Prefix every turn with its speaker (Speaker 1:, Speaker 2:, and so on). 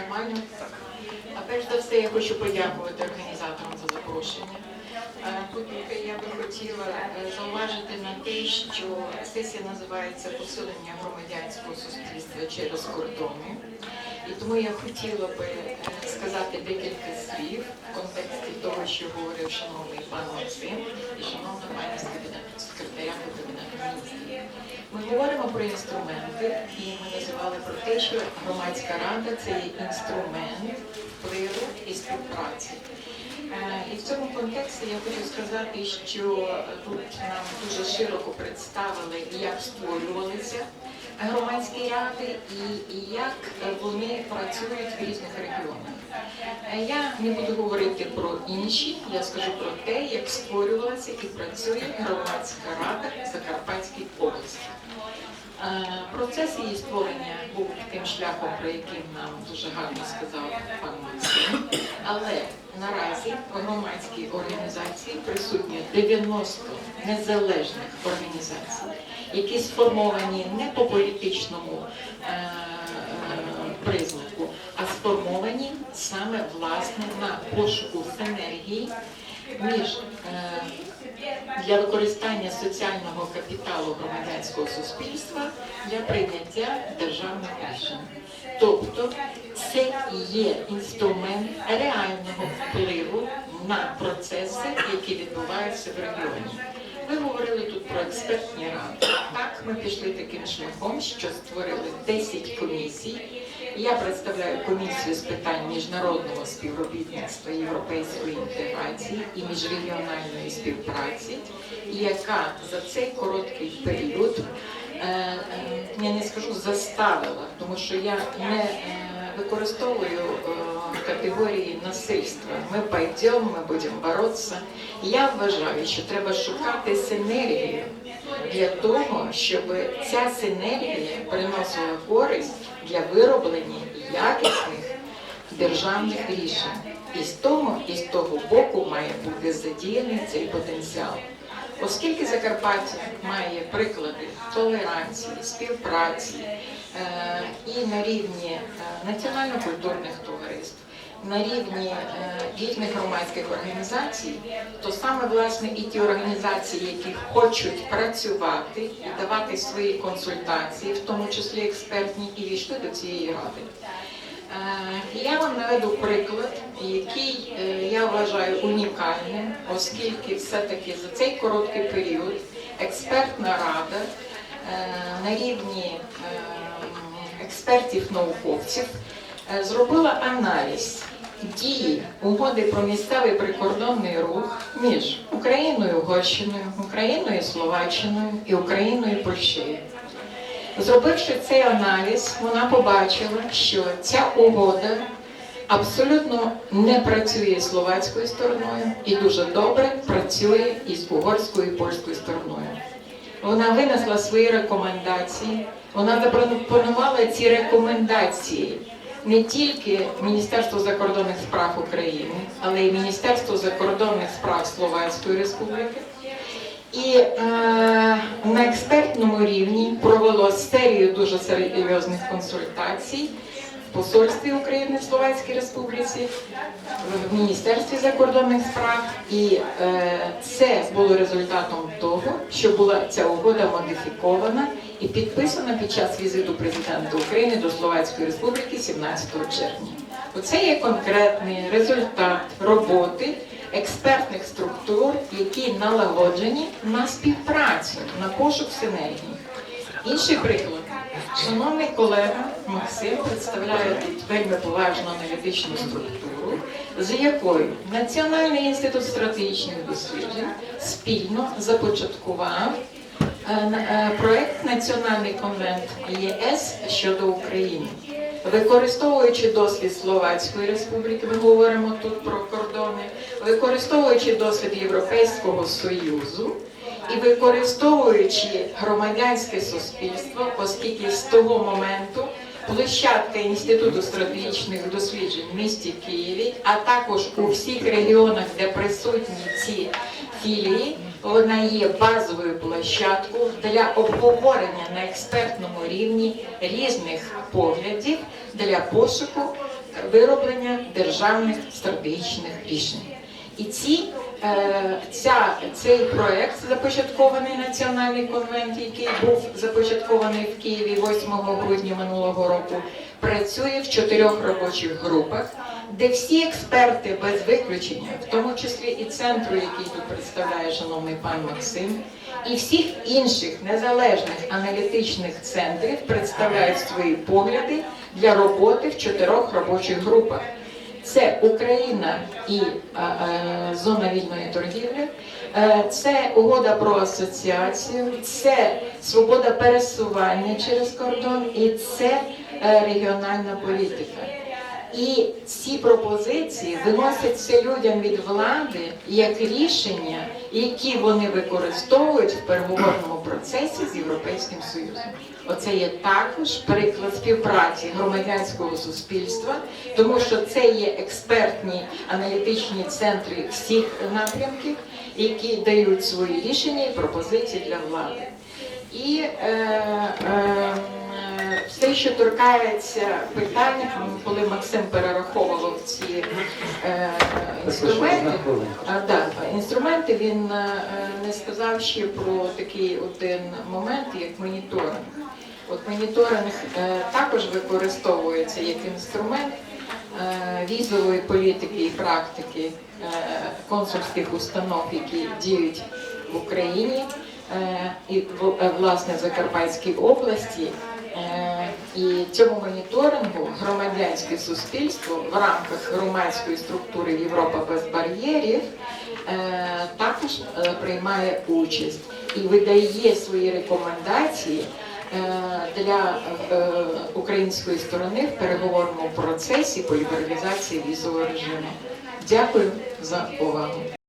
Speaker 1: Нормально? А перш за все я хочу подякувати організаторам за запрошення. По-друге, я би хотіла е, зауважити на те, що сесія називається посилення громадянського суспільства через кордони. І тому я хотіла би е, сказати декілька слів в контексті того, що говорив шановний пан Максим і шановна пані з кабінету секретаря кабінету. Ми говоримо про інструменти, і ми називали про те, що громадська рада це є інструмент впливу і співпраці. Е, І в цьому контексті я хочу сказати, що тут нам дуже широко представили, як створювалися громадські ради і, і як вони працюють в різних регіонах. Е, Я не буду говорити про інші, я скажу про те, як створювалася і працює громадська рада Закарпатській області. Е, Процес її створення був тим шляхом, про який нам дуже гарно сказав пан Максим. Але наразі в громадській організації присутні 90 незалежних організацій, які сформовані не по політичному е, е, признаку, а сформовані саме власне на пошуку синергії між е, для використання соціального капіталу громадянського суспільства для прийняття державних рішень. Тобто це є інструмент реального впливу на процеси, які відбуваються в регіоні. Ви говорили тут про експертні ради. Так, ми пішли таким шляхом, що створили 10 комісій. Я представляю комісію з питань міжнародного співробітництва, європейської інтеграції і міжрегіональної співпраці, яка за цей короткий період е, е, я не скажу заставила, тому що я не е, використовую е, категорії насильства. Ми пойдемо, ми будемо боротися. Я вважаю, що треба шукати синергію для того, щоб ця синергія приносила користь для вироблення якісних державних рішень. І з того, і з того боку має бути задіяний цей потенціал. Оскільки Закарпаття має приклади толеранції, співпраці е, і на рівні е, національно-культурних товариств, на рівні е, різних громадських організацій, то саме власне і ті організації, які хочуть працювати і давати свої консультації, в тому числі експертні, і війшли до цієї ради. Е, Я вам наведу приклад, який е, я вважаю унікальним, оскільки все-таки за цей короткий період експертна рада е, на рівні експертів-науковців зробила аналіз дії угоди про місцевий прикордонний рух між Україною, Угорщиною, Україною, Словаччиною і Україною Польщею. Зробивши цей аналіз, вона побачила, що ця угода абсолютно не працює з словацькою стороною і дуже добре працює із угорською і польською стороною. Вона винесла свої рекомендації, вона запропонувала ці рекомендації не тільки Міністерству закордонних справ України, але й Міністерству закордонних справ Словацької Республіки. І е, на експертному рівні провело серію дуже серйозних консультацій в посольстві України в Словацькій Республіці, в Міністерстві закордонних справ. І е, це було результатом того, що була ця угода модифікована і підписана під час візиту президента України до Словацької Республіки 17 червня. Оце є конкретний результат роботи експертних структур, які налагоджені на співпрацю, на пошук синергії. Інший приклад. Шановний колега Максим представляє тут вельми поважну аналітичну структуру, з якою Національний інститут стратегічних досліджень спільно започаткував е, е, проект Національний конвент ЄС щодо України. Використовуючи досвід Словацької республіки, ми говоримо тут про кордони, використовуючи досвід Європейського Союзу і використовуючи громадянське суспільство, оскільки з того моменту площадка Інституту стратегічних досліджень в місті Києві, а також у всіх регіонах, де присутні ці філії, вона є базовою площадкою для обговорення на експертному рівні різних поглядів для пошуку вироблення державних стратегічних рішень. І ці, е, ця, цей проект, започаткований Національний конвент, який був започаткований в Києві 8 грудня минулого року, працює в чотирьох робочих групах, де всі експерти без виключення, в тому числі і центру, який тут представляє шановний пан Максим, і всіх інших незалежних аналітичних центрів представляють свої погляди для роботи в чотирьох робочих групах. Це Україна і е, е, зона вільної торгівлі, е, це угода про асоціацію, це свобода пересування через кордон і це регіональна політика. І ці пропозиції виносяться людям від влади як рішення, які вони використовують в переговорному процесі з Європейським Союзом. Оце є також приклад співпраці громадянського суспільства, тому що це є експертні аналітичні центри всіх напрямків, які дають свої рішення і пропозиції для влади. І е, е, все, що торкається питань, коли Максим перераховував ці е, інструменти, а, да, інструменти, він е, не сказав ще про такий один момент, як моніторинг. От моніторинг е, також використовується як інструмент е, візової політики і практики е, консульських установ, які діють в Україні е, і е, власне в Закарпатській області. І цьому моніторингу громадянське суспільство в рамках громадської структури Європа без бар'єрів е, також е, приймає участь і видає свої рекомендації е, для української сторони в переговорному процесі по лібералізації візового режиму. Дякую за увагу.